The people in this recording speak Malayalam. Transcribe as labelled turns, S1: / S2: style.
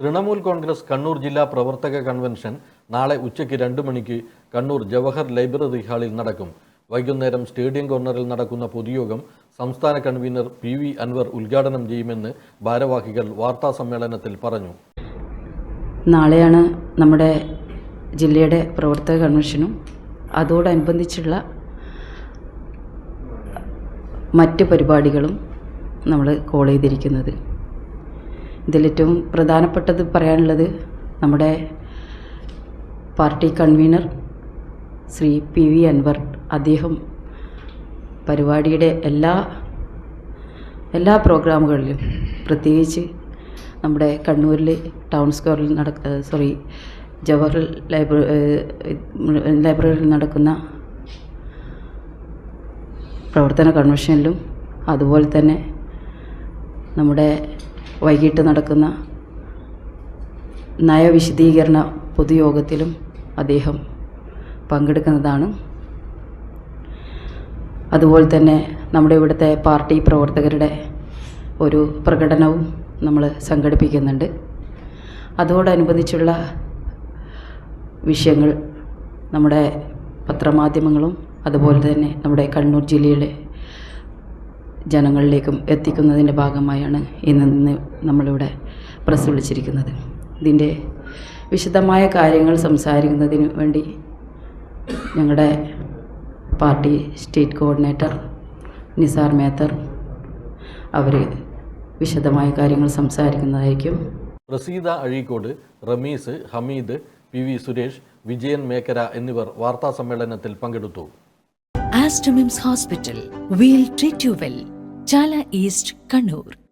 S1: തൃണമൂൽ കോൺഗ്രസ് കണ്ണൂർ ജില്ലാ പ്രവർത്തക കൺവെൻഷൻ നാളെ ഉച്ചയ്ക്ക് രണ്ട് മണിക്ക് കണ്ണൂർ ജവഹർ ലൈബ്രറി ഹാളിൽ നടക്കും. വൈകുന്നേരം സ്റ്റേഡിയം കോർണറിൽ നടക്കുന്ന പൊതുയോഗം സംസ്ഥാന കൺവീനർ പി വി അൻവർ ഉദ്ഘാടനം ചെയ്യുമെന്ന് ഭാരവാഹികൾ വാർത്താ സമ്മേളനത്തിൽ പറഞ്ഞു.
S2: നാളെയാണ് നമ്മുടെ ജില്ലയുടെ പ്രവർത്തക കൺവെൻഷനും അതോടനുബന്ധിച്ചുള്ള മറ്റ് പരിപാടികളും നമ്മൾ കോൾ ചെയ്തിരിക്കുന്നത്. ഇതിലേറ്റവും പ്രധാനപ്പെട്ടത് പറയാനുള്ളത് നമ്മുടെ party convenor Shri P V Anvar. അദ്ദേഹം പരിപാടിയുടെ എല്ലാ എല്ലാ പ്രോഗ്രാമുകളിലും പ്രത്യേകിച്ച് നമ്മുടെ കണ്ണൂരിൽ ടൗൺ സ്ക്വയറിൽ നടക്ക സോറി ജവഹർ ലൈബ്രറി ലൈബ്രറിയിൽ നടക്കുന്ന പ്രവർത്തന കൺവെൻഷനിലും അതുപോലെ തന്നെ നമ്മുടെ വൈകിട്ട് നടക്കുന്ന നയവിശദീകരണ പൊതുയോഗത്തിലും അദ്ദേഹം പങ്കെടുക്കുന്നതാണ്. അതുപോലെ തന്നെ നമ്മുടെ ഇവിടുത്തെ പാർട്ടി പ്രവർത്തകരുടെ ഒരു പ്രകടനവും നമ്മൾ സംഘടിപ്പിക്കുന്നുണ്ട്. അതോടനുബന്ധിച്ചുള്ള വിഷയങ്ങൾ നമ്മുടെ പത്രമാധ്യമങ്ങളും അതുപോലെ തന്നെ നമ്മുടെ കണ്ണൂർ ജില്ലയിലെ ജനങ്ങളിലേക്കും എത്തിക്കുന്നതിന്റെ ഭാഗമായാണ് ഇന്ന് നിന്ന് നമ്മളിവിടെ പ്രസ് വിളിച്ചിരിക്കുന്നത് ഇതിന്റെ വിശദമായ കാര്യങ്ങൾ സംസാരിക്കുന്നതിന് വേണ്ടി ഞങ്ങളുടെ party state coordinator Nisar Methar അവർ വിശദമായ കാര്യങ്ങൾ സംസാരിക്കുന്നതായിരിക്കും.
S1: റസീദ അഴീക്കോട് റമീസ് ഹമീദ് പി വി സുരേഷ് വിജയൻ മേക്കര എന്നിവർ വാർത്താ സമ്മേളനത്തിൽ പങ്കെടുത്തു.
S3: Aster MIMS hospital we'll treat you well. Chala East, Kannur.